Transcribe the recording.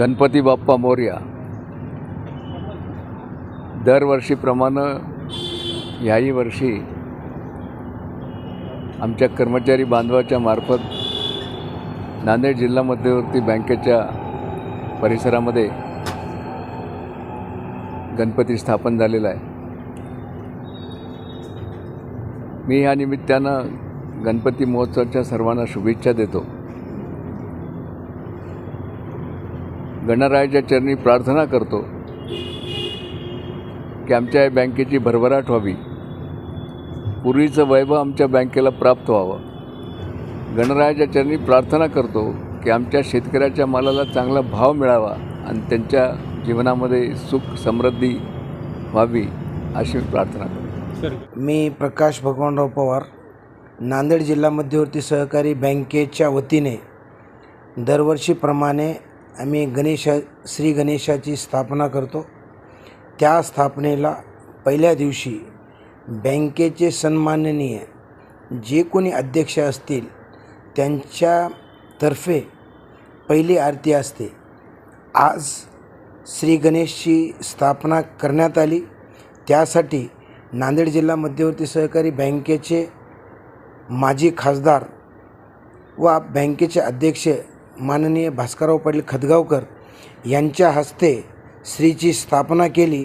गणपती बाप्पा मोर्या. दरवर्षीप्रमाणे ह्याही वर्षी आमच्या कर्मचारी बांधवाच्या मार्फत नांदेड जिल्हा मध्यवर्ती बँकेच्या परिसरामध्ये गणपती स्थापन झालेला आहे. मी या निमित्तानं गणपती महोत्सवाच्या सर्वांना शुभेच्छा देतो. गणरायाच्या चरणी प्रार्थना करतो की आमच्या या बँकेची भरभराट व्हावी. पूर्वीचं वैभव आमच्या बँकेला प्राप्त व्हावं. गणरायाच्या चरणी प्रार्थना करतो की आमच्या शेतकऱ्याच्या मालाला चांगला भाव मिळावा आणि त्यांच्या जीवनामध्ये सुख समृद्धी व्हावी अशी प्रार्थना करतो. मी प्रकाश भगवानराव पवार नांदेड जिल्हा मध्यवर्ती सहकारी बँकेच्या वतीने दरवर्षीप्रमाणे आम्ही गणेशा श्री गणेशाची स्थापना करतो. त्या स्थापनेला पहिल्या दिवशी बँकेचे सन्माननीय जे कोणी अध्यक्ष असतील त्यांच्यातर्फे पहिली आरती असते. आज श्री गणेशची स्थापना करण्यात आली. त्यासाठी नांदेड जिल्हा मध्यवर्ती सहकारी बँकेचे माजी खासदार व बँकेचे अध्यक्ष माननीय भास्करराव पाटील खदगावकर यांच्या हस्ते श्रीची स्थापना केली.